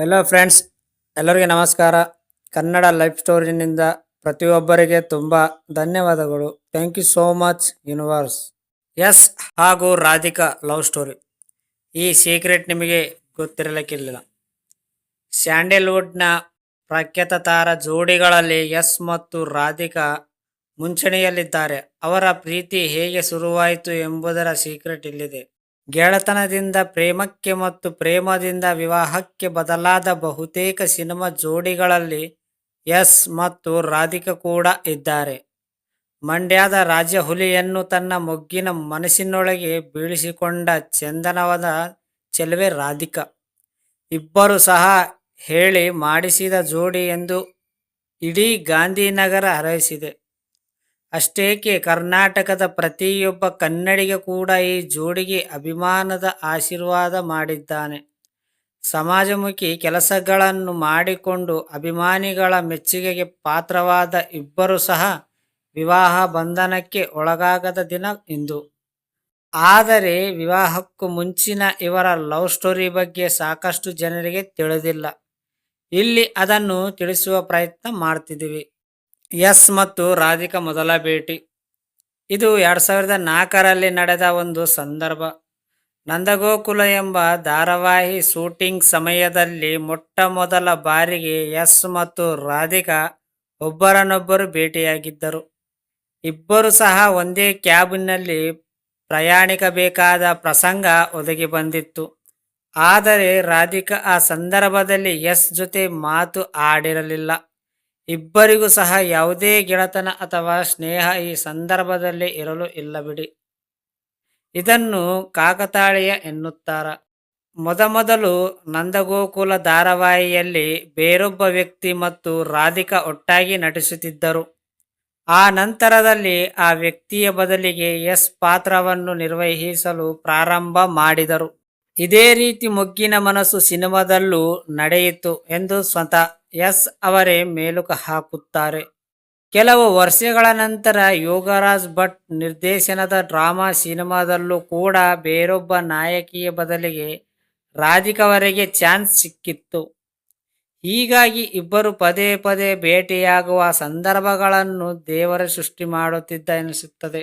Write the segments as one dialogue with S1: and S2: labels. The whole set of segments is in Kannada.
S1: ಹೆಲೋ ಫ್ರೆಂಡ್ಸ್ ಎಲ್ಲರಿಗೆ ನಮಸ್ಕಾರ. ಕನ್ನಡ ಲೈಫ್ ಸ್ಟೋರಿನಿಂದ ಪ್ರತಿಯೊಬ್ಬರಿಗೆ ತುಂಬ ಧನ್ಯವಾದಗಳು. Thank you so much universe S ಹಾಗೂ ರಾಧಿಕಾ ಲವ್ ಸ್ಟೋರಿ ಈ ಸೀಕ್ರೆಟ್ ನಿಮಗೆ ಗೊತ್ತಿರಲಿಕ್ಕಿಲ್ಲ. ಸ್ಯಾಂಡಲ್ವುಡ್ನ ಪ್ರಖ್ಯಾತ ತಾರ ಜೋಡಿಗಳಲ್ಲಿ ಎಸ್ ಮತ್ತು ರಾಧಿಕಾ ಮುಂಚೂಣಿಯಲ್ಲಿದ್ದಾರೆ. ಅವರ ಪ್ರೀತಿ ಹೇಗೆ ಶುರುವಾಯಿತು ಎಂಬುದರ ಸೀಕ್ರೆಟ್ ಇಲ್ಲಿದೆ. ಗೆಳೆತನದಿಂದ ಪ್ರೇಮಕ್ಕೆ ಮತ್ತು ಪ್ರೇಮದಿಂದ ವಿವಾಹಕ್ಕೆ ಬದಲಾದ ಬಹುತೇಕ ಸಿನಿಮಾ ಜೋಡಿಗಳಲ್ಲಿ ಎಸ್ ಮತ್ತು ರಾಧಿಕಾ ಕೂಡ ಇದ್ದಾರೆ. ಮಂಡ್ಯದ ರಾಜ್ಯ ಹುಲಿಯನ್ನು ತನ್ನ ಮೊಗ್ಗಿನ ಮನಸ್ಸಿನೊಳಗೆ ಬೀಳಿಸಿಕೊಂಡ ಚಂದನವಾದ ಚೆಲುವೆ ರಾಧಿಕಾ. ಇಬ್ಬರು ಸಹ ಹೇಳಿ ಮಾಡಿಸಿದ ಜೋಡಿ ಎಂದು ಇಡೀ ಗಾಂಧಿನಗರ ಹರಸಿದೆ ಅಷ್ಟೇಕೆ ಕರ್ನಾಟಕದ ಪ್ರತಿಯೊಬ್ಬ ಕನ್ನಡಿಗ ಕೂಡ ಈ ಜೋಡಿಗೆ ಅಭಿಮಾನದ ಆಶೀರ್ವಾದ ಮಾಡಿದ್ದಾನೆ. ಸಮಾಜಮುಖಿ ಕೆಲಸಗಳನ್ನು ಮಾಡಿಕೊಂಡು ಅಭಿಮಾನಿಗಳ ಮೆಚ್ಚುಗೆಗೆ ಪಾತ್ರವಾದ ಇಬ್ಬರು ಸಹ ವಿವಾಹ ಬಂಧನಕ್ಕೆ ಒಳಗಾಗದ ದಿನ ಇಂದು. ಆದರೆ ವಿವಾಹಕ್ಕೂ ಮುಂಚಿನ ಇವರ ಲವ್ ಸ್ಟೋರಿ ಬಗ್ಗೆ ಸಾಕಷ್ಟು ಜನರಿಗೆ ತಿಳಿದಿಲ್ಲ. ಇಲ್ಲಿ ಅದನ್ನು ತಿಳಿಸುವ ಪ್ರಯತ್ನ ಮಾಡ್ತಿದ್ದೀವಿ. ಎಸ್ ಮತ್ತು ರಾಧಿಕಾ ಮೊದಲ ಭೇಟಿ. ಇದು ಎರಡು ಸಾವಿರದ ನಾಲ್ಕರಲ್ಲಿ ನಡೆದ ಒಂದು ಸಂದರ್ಭ. ನಂದಗೋಕುಲ ಎಂಬ ಧಾರಾವಾಹಿ ಶೂಟಿಂಗ್ ಸಮಯದಲ್ಲಿ ಮೊಟ್ಟ ಮೊದಲ ಬಾರಿಗೆ ಎಸ್ ಮತ್ತು ರಾಧಿಕಾ ಒಬ್ಬರನ್ನೊಬ್ಬರು ಭೇಟಿಯಾಗಿದ್ದರು. ಇಬ್ಬರು ಸಹ ಒಂದೇ ಕ್ಯಾಬಿನಲ್ಲಿ ಪ್ರಯಾಣಿಕಬೇಕಾದ ಪ್ರಸಂಗ ಒದಗಿ ಬಂದಿತ್ತು. ಆದರೆ ರಾಧಿಕಾ ಆ ಸಂದರ್ಭದಲ್ಲಿ ಎಸ್ ಜೊತೆ ಮಾತು ಆಡಿರಲಿಲ್ಲ. ಇಬ್ಬರಿಗೂ ಸಹ ಯಾವುದೇ ಗೆಳತನ ಅಥವಾ ಸ್ನೇಹ ಈ ಸಂದರ್ಭದಲ್ಲಿ ಇರಲು ಇಲ್ಲ ಬಿಡಿ ಇದನ್ನು ಕಾಕತಾಳೀಯ ಎನ್ನುತ್ತಾರ. ಮೊದಮೊದಲು ನಂದಗೋಕುಲ ಧಾರಾವಾಹಿಯಲ್ಲಿ ಬೇರೊಬ್ಬ ವ್ಯಕ್ತಿ ಮತ್ತು ರಾಧಿಕಾ ಒಟ್ಟಾಗಿ ನಟಿಸುತ್ತಿದ್ದರು. ಆ ನಂತರದಲ್ಲಿ ಆ ವ್ಯಕ್ತಿಯ ಬದಲಿಗೆ ಎಸ್ ಪಾತ್ರವನ್ನು ನಿರ್ವಹಿಸಲು ಪ್ರಾರಂಭ ಮಾಡಿದರು. ಇದೇ ರೀತಿ ಮೊಗ್ಗಿನ ಮನಸ್ಸು ಸಿನಿಮಾದಲ್ಲೂ ನಡೆಯಿತು ಎಂದು ಸ್ವತಃ ಎಸ್ ಅವರೇ ಮೇಲುಕ ಹಾಕುತ್ತಾರೆ. ಕೆಲವು ವರ್ಷಗಳ ನಂತರ ಯೋಗರಾಜ್ ಭಟ್ ನಿರ್ದೇಶನದ ಡ್ರಾಮಾ ಸಿನಿಮಾದಲ್ಲೂ ಕೂಡ ಬೇರೊಬ್ಬ ನಾಯಕಿಯ ಬದಲಿಗೆ ರಾಧಿಕವರೆಗೆ ಚಾನ್ಸ್ ಸಿಕ್ಕಿತ್ತು. ಹೀಗಾಗಿ ಇಬ್ಬರು ಪದೇ ಪದೇ ಭೇಟಿಯಾಗುವ ಸಂದರ್ಭಗಳನ್ನು ದೇವರ ಸೃಷ್ಟಿ ಮಾಡುತ್ತಿದ್ದ ಎನಿಸುತ್ತದೆ.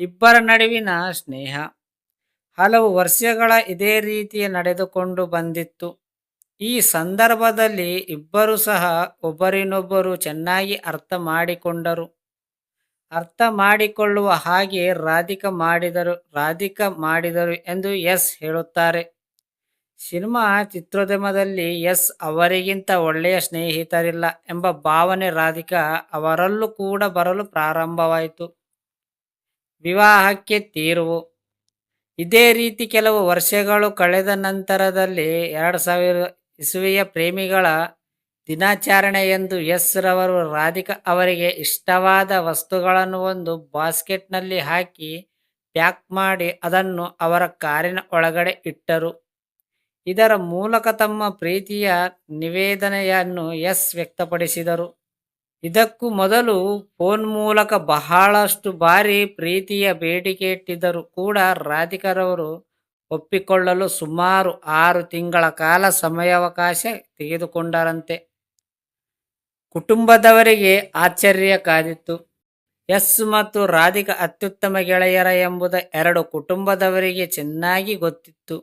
S1: ಇಬ್ಬರ ನಡುವಿನ ಸ್ನೇಹ. ಹಲವು ವರ್ಷಗಳ ಇದೇ ರೀತಿಯ ನಡೆದುಕೊಂಡು ಬಂದಿತ್ತು. ಈ ಸಂದರ್ಭದಲ್ಲಿ ಇಬ್ಬರು ಸಹ ಒಬ್ಬರಿನೊಬ್ಬರು ಚೆನ್ನಾಗಿ ಅರ್ಥ ಮಾಡಿಕೊಂಡರು. ಅರ್ಥ ಮಾಡಿಕೊಳ್ಳುವ ಹಾಗೆ ರಾಧಿಕಾ ಮಾಡಿದರು ರಾಧಿಕಾ ಮಾಡಿದರು ಎಂದು ಎಸ್ ಹೇಳುತ್ತಾರೆ. ಸಿನಿಮಾ ಚಿತ್ರೋದ್ಯಮದಲ್ಲಿ ಎಸ್ ಅವರಿಗಿಂತ ಒಳ್ಳೆಯ ಸ್ನೇಹಿತರಿಲ್ಲ ಎಂಬ ಭಾವನೆ ರಾಧಿಕಾ ಅವರಲ್ಲೂ ಕೂಡ ಬರಲು ಪ್ರಾರಂಭವಾಯಿತು. ವಿವಾಹಕ್ಕೆ ತೀರುವು. ಇದೇ ರೀತಿ ಕೆಲವು ವರ್ಷಗಳು ಕಳೆದ ನಂತರದಲ್ಲಿ ಎರಡು ಸಾವಿರ ಇಸುವೆಯ ಪ್ರೇಮಿಗಳ ದಿನಾಚರಣೆ ಎಂದು ಎಸ್ ರವರು ರಾಧಿಕಾ ಅವರಿಗೆ ಇಷ್ಟವಾದ ವಸ್ತುಗಳನ್ನು ಒಂದು ಬಾಸ್ಕೆಟ್ನಲ್ಲಿ ಹಾಕಿ ಪ್ಯಾಕ್ ಮಾಡಿ ಅದನ್ನು ಅವರ ಕಾರಿನ ಒಳಗಡೆ ಇಟ್ಟರು. ಇದರ ಮೂಲಕ ತಮ್ಮ ಪ್ರೀತಿಯ ನಿವೇದನೆಯನ್ನು ಎಸ್ ವ್ಯಕ್ತಪಡಿಸಿದರು. ಇದಕ್ಕೂ ಮೊದಲು ಫೋನ್ ಮೂಲಕ ಬಹಳಷ್ಟು ಬಾರಿ ಪ್ರೀತಿಯ ಬೇಡಿಕೆ ಇಟ್ಟಿದ್ದರೂ ಕೂಡ ರಾಧಿಕರವರು ಒಪ್ಪಿಕೊಳ್ಳಲು ಸುಮಾರು ಆರು ತಿಂಗಳ ಕಾಲ ಸಮಯಾವಕಾಶ ತೆಗೆದುಕೊಂಡರಂತೆ. ಕುಟುಂಬದವರಿಗೆ ಆಶ್ಚರ್ಯ ಕಾದಿತ್ತು. ಎಸ್ ಮತ್ತು ರಾಧಿಕಾ ಅತ್ಯುತ್ತಮ ಗೆಳೆಯರ ಎಂಬುದ ಎರಡು ಕುಟುಂಬದವರಿಗೆ ಚೆನ್ನಾಗಿ ಗೊತ್ತಿತ್ತು.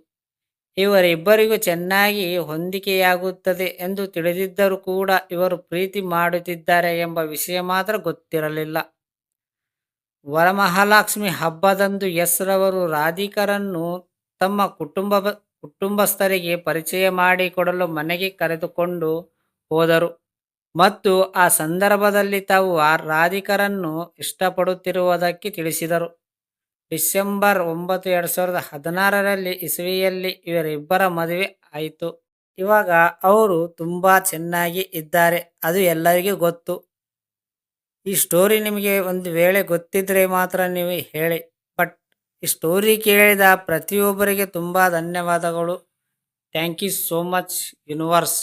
S1: ಇವರಿಬ್ಬರಿಗೂ ಚೆನ್ನಾಗಿ ಹೊಂದಿಕೆಯಾಗುತ್ತದೆ ಎಂದು ತಿಳಿದಿದ್ದರೂ ಕೂಡ ಇವರು ಪ್ರೀತಿ ಮಾಡುತ್ತಿದ್ದಾರೆ ಎಂಬ ವಿಷಯ ಮಾತ್ರ ಗೊತ್ತಿರಲಿಲ್ಲ. ವರಮಹಾಲಕ್ಷ್ಮಿ ಹಬ್ಬದಂದು ಎಸ್ ರವರು ರಾಧಿಕರನ್ನು ತಮ್ಮ ಕುಟುಂಬ, ಕುಟುಂಬಸ್ಥರಿಗೆ ಪರಿಚಯ ಮಾಡಿಕೊಡಲು ಮನೆಗೆ ಕರೆದುಕೊಂಡು ಹೋದರು. ಮತ್ತು ಆ ಸಂದರ್ಭದಲ್ಲಿ ತಾವು ಆ ರಾಧಿಕರನ್ನು ಇಷ್ಟಪಡುತ್ತಿರುವುದಕ್ಕೆ ತಿಳಿಸಿದರು. ಡಿಸೆಂಬರ್ ಒಂಬತ್ತು ಎರಡು ಸಾವಿರದ ಹದಿನಾರರಲ್ಲಿ ಇಸವಿಯಲ್ಲಿ ಇವರಿಬ್ಬರ ಮದುವೆ ಆಯಿತು. ಇವಾಗ ಅವರು ತುಂಬ ಚೆನ್ನಾಗಿ ಇದ್ದಾರೆ, ಅದು ಎಲ್ಲರಿಗೂ ಗೊತ್ತು. ಈ ಸ್ಟೋರಿ ನಿಮಗೆ ಒಂದು ವೇಳೆ ಗೊತ್ತಿದ್ರೆ ಮಾತ್ರ ನೀವು ಹೇಳಿ. ಬಟ್ ಈ ಸ್ಟೋರಿ ಕೇಳಿದ ಪ್ರತಿಯೊಬ್ಬರಿಗೆ ತುಂಬ ಧನ್ಯವಾದಗಳು. Thank you so much universe